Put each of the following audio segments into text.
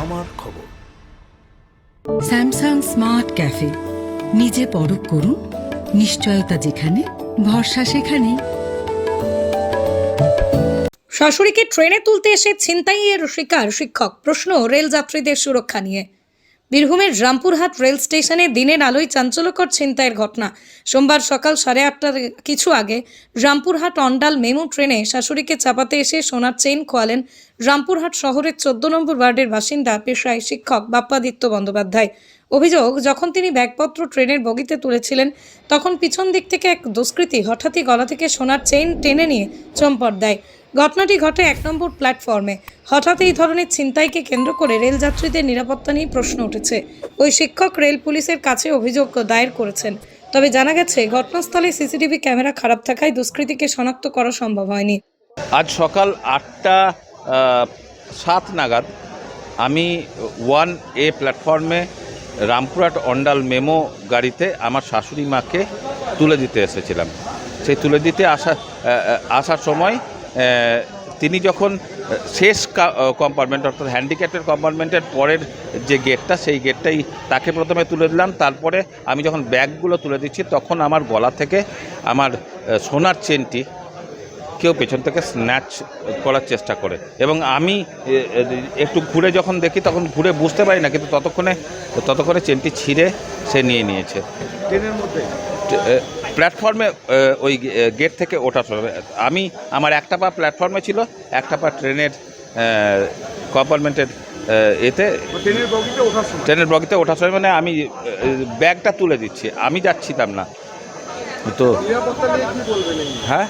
আমার খবর। Samsung smart cafe. নিজে পরখ করুন নিশ্চয়তা যেখানে ভরসা সেখানেই। শাশুড়িকে ট্রেনে তুলতে এসে ছিনতাইয়ের শিকার শিক্ষক। প্রশ্ন রেল যাত্রীদের সুরক্ষা নিয়ে। বীরভূমের রামপুরহাট রেল স্টেশনে দিনের আলোয় চাঞ্চল্যকর ছিনতাইয়ের ঘটনা। সোমবার সকাল সাড়ে আটটার কিছু আগে রামপুরহাট অন্ডাল মেমু ট্রেনে শাশুড়িকে চাপাতে এসে সোনার চেইন খোয়ালেন রামপুরহাট শহরের চোদ্দ নম্বর ওয়ার্ডের বাসিন্দা, পেশায় শিক্ষক বাপ্পাদিত্য বন্দ্যোপাধ্যায়। অভিযোগ, যখন তিনি ব্যাগপত্র ট্রেনের বগিতে তুলেছিলেন, তখন পিছন দিক থেকে এক দুষ্কৃতী হঠাৎই গলা থেকে সোনার চেইন টেনে নিয়ে চম্পট দেয়। ঘটনাটি ঘটে এক নম্বর প্ল্যাটফর্মে। হঠাৎ এই ধরনের ছিনতাইকে কেন্দ্র করে রেল যাত্রীদের নিরাপত্তা নিয়ে প্রশ্ন উঠেছে। ওই শিক্ষক রেল পুলিশের কাছে অভিযোগ দায়ের করেছেন। তবে জানা গেছে, ঘটনাস্থলে সিসিটিভি ক্যামেরা খারাপ থাকায় দুষ্কৃতীকে শনাক্ত করা সম্ভব হয়নি। আজ সকাল আটটা সাত নাগাদ আমি ওয়ান এ প্ল্যাটফর্মে রামপুরহাট অন্ডাল মেমো গাড়িতে আমার শাশুড়ি মাকে তুলে দিতে এসেছিলাম। সেই তুলে দিতে আসা আসার সময় তিনি যখন শেষ কম্পার্টমেন্ট অর্থাৎ হ্যান্ডিক্যাপের কম্পার্টমেন্টের পরের যে গেটটা সেই গেটটাই তাকে প্রথমে তুলে দিলাম। তারপরে আমি যখন ব্যাগগুলো তুলে দিচ্ছি তখন আমার গলা থেকে আমার সোনার চেনটি কেউ পেছন থেকে স্ন্যাচ করার চেষ্টা করে। এবং আমি একটু ঘুরে যখন দেখি তখন ঘুরে বুঝতে পারি না কিন্তু ততক্ষণে ততক্ষণে চেনটি ছিঁড়ে সে নিয়ে নিয়েছে। ট্রেনের মধ্যে? প্ল্যাটফর্মে ওই গেট থেকে সময় আমি আমার একটা পা প্ল্যাটফর্মে ছিল একটা পা ট্রেনের কম্পার্টমেন্টের এতে। ট্রেনের বগিতে ওঠার সময়। মানে আমি ব্যাগটা তুলে দিচ্ছি আমি যাচ্ছিলাম না। তো হ্যাঁ?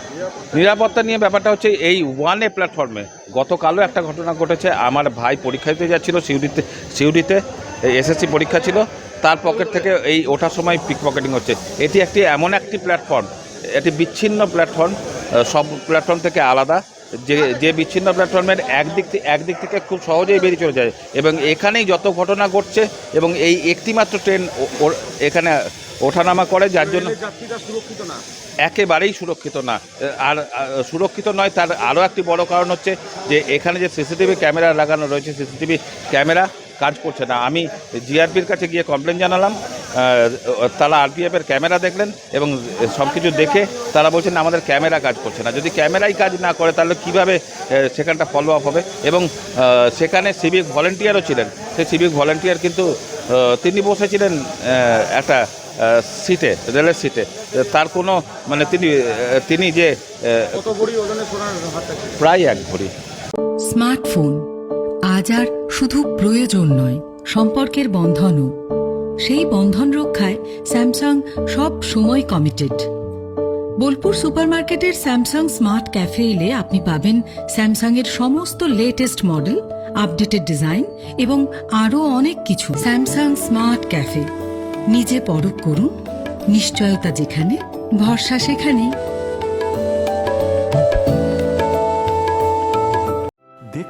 নিরাপত্তা নিয়ে ব্যাপারটা হচ্ছে এই ওয়ানে প্ল্যাটফর্মে গতকালও একটা ঘটনা ঘটেছে। আমার ভাই পরীক্ষা দিতে যাচ্ছিল সিউড়িতে সিউড়িতে এসএসসি পরীক্ষা ছিল। তার পকেট থেকে এই ওঠার সময় পিক পকেটিং হচ্ছে। এটি একটি এমন একটি প্ল্যাটফর্ম এটি বিচ্ছিন্ন প্ল্যাটফর্ম সব প্ল্যাটফর্ম থেকে আলাদা যে যে বিচ্ছিন্ন প্ল্যাটফর্মের একদিক থেকে একদিক থেকে খুব সহজেই বেরিয়ে চলে যায়। এবং এখানেই যত ঘটনা ঘটছে এবং এই একটিমাত্র ট্রেন এখানে ওঠানামা করে যার জন্য সুরক্ষিত না। একেবারেই সুরক্ষিত না। আর সুরক্ষিত নয় তার আরও একটি বড় কারণ হচ্ছে যে এখানে যে সিসিটিভি ক্যামেরা লাগানো রয়েছে সিসিটিভি ক্যামেরা কাজ করছে না। আমি জিআরপির কাছে গিয়ে কমপ্লেন জানালাম তারা আরপিএফের ক্যামেরা দেখলেন এবং সব কিছু দেখে তারা বলছেন আমাদের ক্যামেরা কাজ করছে না। যদি ক্যামেরাই কাজ না করে তাহলে কীভাবে সেখানটা ফলো আপ হবে? এবং সেখানে সিভিক ভলেন্টিয়ারও ছিলেন। সেই সিভিক ভলেন্টিয়ার কিন্তু তিনি বসেছিলেন একটা সিটে রেলের সিটে তার কোনো মানে তিনি তিনি যে প্রায় এক ভরি। স্মার্টফোন আজ আর শুধু প্রয়োজন নয়, সম্পর্কের বন্ধনও। সেই বন্ধন রক্ষায় স্যামসাং সব সময় কমিটেড বোলপুর সুপারমার্কেটের স্যামসাং স্মার্ট ক্যাফে এলে আপনি পাবেন স্যামসাং এর সমস্ত লেটেস্ট মডেল আপডেটেড ডিজাইন এবং আরও অনেক কিছু। Samsung smart cafe. নিজে পরখ করুন, নিশ্চয়তা যেখানে, ভরসা সেখানেই।